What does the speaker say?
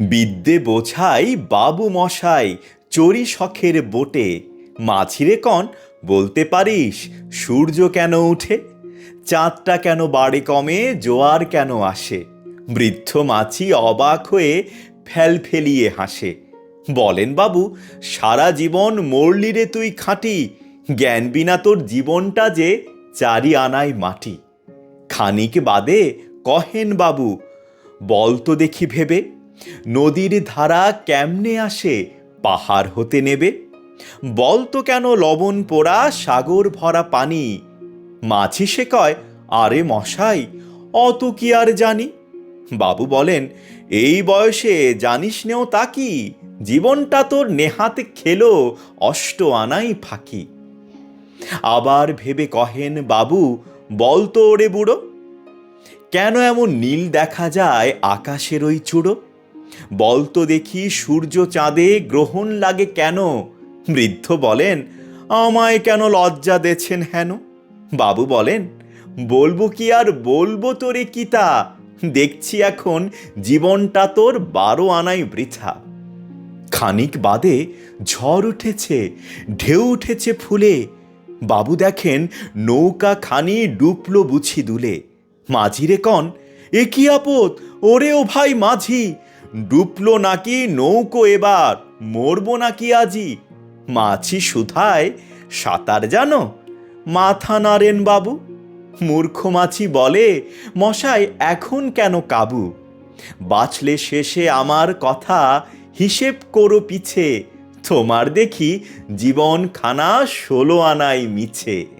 বিদ্যে বোঝাই বাবু মশাই চড়ি শখের বোটে। মাছিরে কন, বলতে পারিস, সূর্য কেন উঠে? চাঁদটা কেন বাড়ে কমে, জোয়ার কেন আসে? বৃদ্ধ মাছি অবাক হয়ে ফেল ফেলিয়ে হাসে। বলেন বাবু, সারা জীবন মরলি রে তুই খাঁটি, জ্ঞান বিনা তোর জীবনটা যে চারি আনায় মাটি। খানিক বাদে কহেন বাবু, বল তো দেখি ভেবে। নদীর ধারা কেমনে আসে? পাহাড় হতে নেবে? বল তো কেন লবণ পোড়া, সাগর ভরা পানি? মাছি সে কয়, আরে মশাই, অত কি আর জানি? বাবু বলেন, এই বয়সে জানিস নেও তা কি? জীবনটা তোর নেহাতে খেলো, অষ্ট আনাই ফাঁকি। আবার ভেবে কহেন, বাবু, বল তো ওরে বুড়ো, কেন এমন নীল দেখা যায় আকাশের ওই চূড়ো? বল তো দেখি, সূর্য চাঁদে গ্রহণ লাগে কেন? বৃদ্ধ বলেন, আমায় কেন লজ্জা দেছেন হেন? বাবু বলেন, বলব কি আর বলব তোরে কিতা দেখছি এখন জীবনটা তোর বারো আনাই বৃথা। খানিক বাদে ঝড় উঠেছে, ঢেউ উঠেছে ফুলে। বাবু দেখেন, নৌকা খানি ডুবলো বুঝি দুলে। মাঝিরে কন, এ কি আপদ? ওরে ও ভাই মাঝি ডুবলো নাকি নৌকো এবার? মরবো নাকি আজি? মাছি সুধায় সাঁতার জানো? মাথা নাড়েন বাবু। মূর্খ মাছি বলে, মশাই এখন কেন কাবু? বাঁচলে শেষে আমার কথা হিসেব করো পিছে। তোমার দেখি জীবন খানা ষোলো আনাই মিছে।